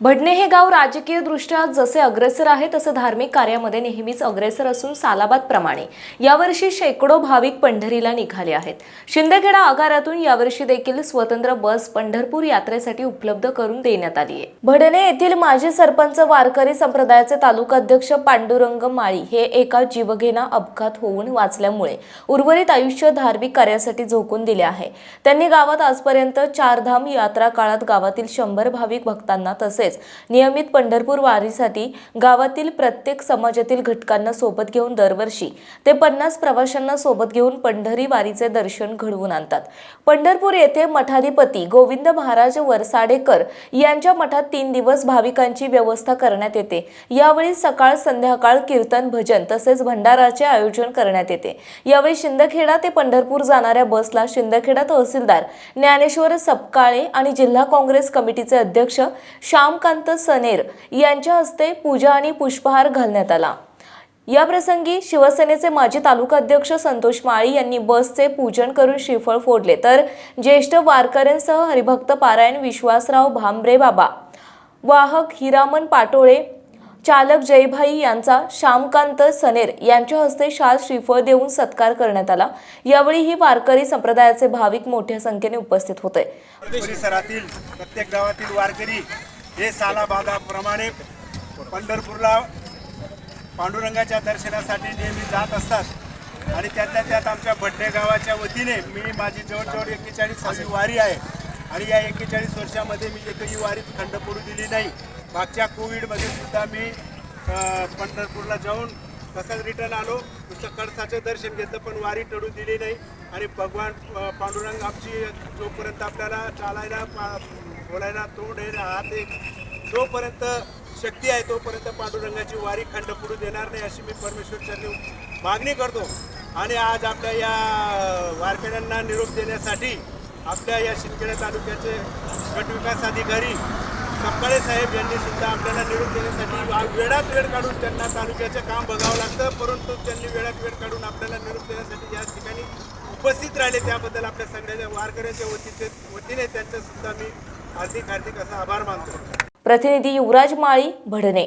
भडणे हे गाव राजकीय दृष्ट्या जसे अग्रेसर आहे तसे धार्मिक कार्यामध्ये नेहमीच अग्रेसर असून सालाबादप्रमाणे यावर्षी शेकडो भाविक पंढरीला निघाले आहेत. शिंदेखेडा आगारातून यावर्षी देखील स्वतंत्र बस पंढरपूर यात्रेसाठी उपलब्ध करून देण्यात आली आहे. भडणे येथील माजी सरपंच वारकरी संप्रदायाचे तालुकाध्यक्ष पांडुरंग माळी हे एका जीवघेणा अपघात होऊन वाचल्यामुळे उर्वरित आयुष्य धार्मिक कार्यासाठी झोकून दिले आहे. त्यांनी गावात आजपर्यंत चारधाम यात्रा काळात गावातील शंभर भाविक भक्तांना तसेच तसेच नियमित पंढरपूर वारीसाठी गावातील प्रत्येक समाजातील घटकांना सोबत घेऊन दरवर्षी ते पन्नास प्रवाशांना सोबत घेऊन पंढरी वारीचे दर्शन घडवून आणतात. पंढरपूर येथे मठाधिपती गोविंद महाराज वरसाडेकर यांच्या मठात तीन दिवस भाविकांची व्यवस्था करण्यात येते. यावेळी सकाळ संध्याकाळ कीर्तन भजन तसेच भंडाराचे आयोजन करण्यात येते. यावेळी शिंदखेडा ते पंढरपूर जाणाऱ्या बसला शिंदखेडा तहसीलदार ज्ञानेश्वर सपकाळे आणि जिल्हा काँग्रेस कमिटीचे अध्यक्ष श्याम श्यामकांत सनेर यांच्या हस्ते पूजा आणि पुष्पहार घालण्यात आला. या प्रसंगी शिवसेनेचे माजी तालुकाध्यक्ष संतोष माळी यांनी बसचे पूजन करून श्रीफळ फोडले. तर ज्येष्ठ वारकऱ्यांसह हरिभक्त पारायण विश्वासराव भांबरे बाबा वाहक हिरामन पाटोळे चालक जयभाई यांचा श्यामकांत सनेर यांच्या हस्ते शाल श्रीफळ देऊन सत्कार करण्यात आला. यावेळी ही वारकरी संप्रदायाचे भाविक मोठ्या संख्येने उपस्थित होते. परिसरातील प्रत्येक गावातील वारकरी हे सालाबादाप्रमाणे पंढरपूरला पांडुरंगाच्या दर्शनासाठी नेहमी जात असतात. आणि त्यातल्या त्यात आमच्या भट्टे गावाच्या वतीने मी माझी जवळजवळ एक्केचाळीसावी वारी आहे. आणि या एक्केचाळीस वर्षामध्ये मी एकही वारी खंड पडू दिली नाही. मागच्या कोविडमध्ये सुद्धा मी पंढरपूरला जाऊन तसाच रिटर्न आलो. नुसतं कळसाचं दर्शन घेतलं पण वारी टळू दिली नाही. आणि भगवान पांडुरंग आमची जोपर्यंत आपल्याला चालायला पा- बोलायला तोंड आहे हात एक जोपर्यंत शक्ती आहे तोपर्यंत पांडुरंगाची वारी खंड पडू देणार नाही अशी मी परमेश्वरच्या मागणी करतो. आणि आज आपल्या या वारकऱ्यांना निरोप देण्यासाठी आपल्या या शिंदखेडा तालुक्याचे गटविकास अधिकारी सपकाळे साहेब यांनी सुद्धा आपल्याला निरोप देण्यासाठी वेळात वेळ काढून त्यांना तालुक्याचं काम बघावं लागतं. परंतु त्यांनी वेळात वेळ काढून आपल्याला निरोप देण्यासाठी या ठिकाणी उपस्थित राहिले. त्याबद्दल आपल्या सगळ्याच्या वारकऱ्यांच्या वतीचे वतीने त्यांचं सुद्धा मी हार्दिक हार्दिक असा आभार मानतो. प्रतिनिधी युवराज माळी भडणे.